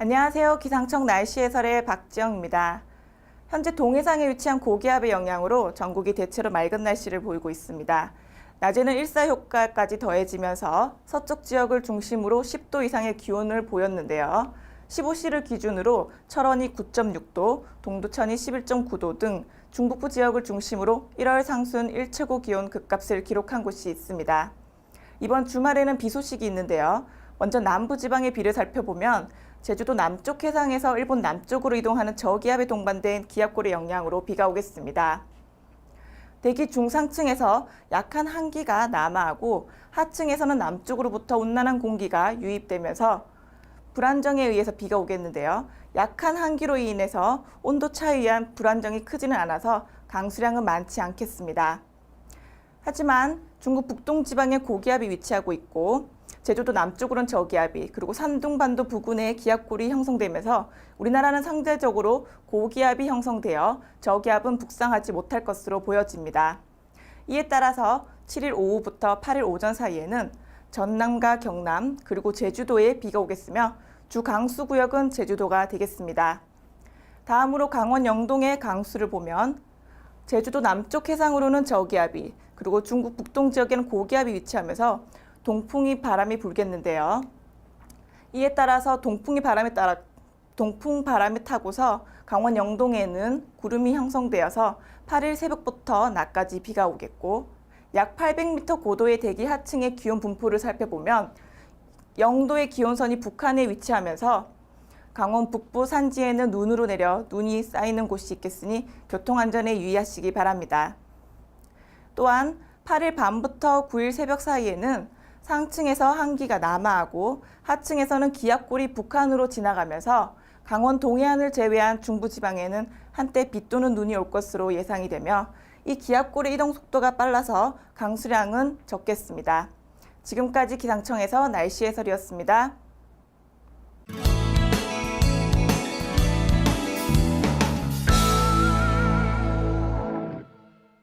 안녕하세요. 기상청 날씨 해설의 박지영입니다. 현재 동해상에 위치한 고기압의 영향으로 전국이 대체로 맑은 날씨를 보이고 있습니다. 낮에는 일사 효과까지 더해지면서 서쪽 지역을 중심으로 10도 이상의 기온을 보였는데요. 15시를 기준으로 철원이 9.6도, 동두천이 11.9도 등 중북부 지역을 중심으로 1월 상순 일최고 기온 급값을 기록한 곳이 있습니다. 이번 주말에는 비 소식이 있는데요. 먼저 남부 지방의 비를 살펴보면 제주도 남쪽 해상에서 일본 남쪽으로 이동하는 저기압에 동반된 기압골의 영향으로 비가 오겠습니다. 대기 중상층에서 약한 한기가 남하하고 하층에서는 남쪽으로부터 온난한 공기가 유입되면서 불안정에 의해서 비가 오겠는데요. 약한 한기로 인해서 온도 차에 의한 불안정이 크지는 않아서 강수량은 많지 않겠습니다. 하지만 중국 북동 지방에 고기압이 위치하고 있고 제주도 남쪽으로는 저기압이 그리고 산둥반도 부근에 기압골이 형성되면서 우리나라는 상대적으로 고기압이 형성되어 저기압은 북상하지 못할 것으로 보여집니다. 이에 따라서 7일 오후부터 8일 오전 사이에는 전남과 경남 그리고 제주도에 비가 오겠으며 주 강수 구역은 제주도가 되겠습니다. 다음으로 강원 영동의 강수를 보면 제주도 남쪽 해상으로는 저기압이 그리고 중국 북동 지역에는 고기압이 위치하면서 동풍이 바람이 불겠는데요. 이에 따라서 동풍이 바람에 따라 동풍 바람이 타고서 강원 영동에는 구름이 형성되어서 8일 새벽부터 낮까지 비가 오겠고 약 800m 고도의 대기 하층의 기온 분포를 살펴보면 영도의 기온선이 북한에 위치하면서 강원 북부 산지에는 눈으로 내려 눈이 쌓이는 곳이 있겠으니 교통안전에 유의하시기 바랍니다. 또한 8일 밤부터 9일 새벽 사이에는 상층에서 한기가 남하하고 하층에서는 기압골이 북한으로 지나가면서 강원 동해안을 제외한 중부 지방에는 한때 비 또는 눈이 올 것으로 예상이 되며 이 기압골의 이동 속도가 빨라서 강수량은 적겠습니다. 지금까지 기상청에서 날씨 해설이었습니다.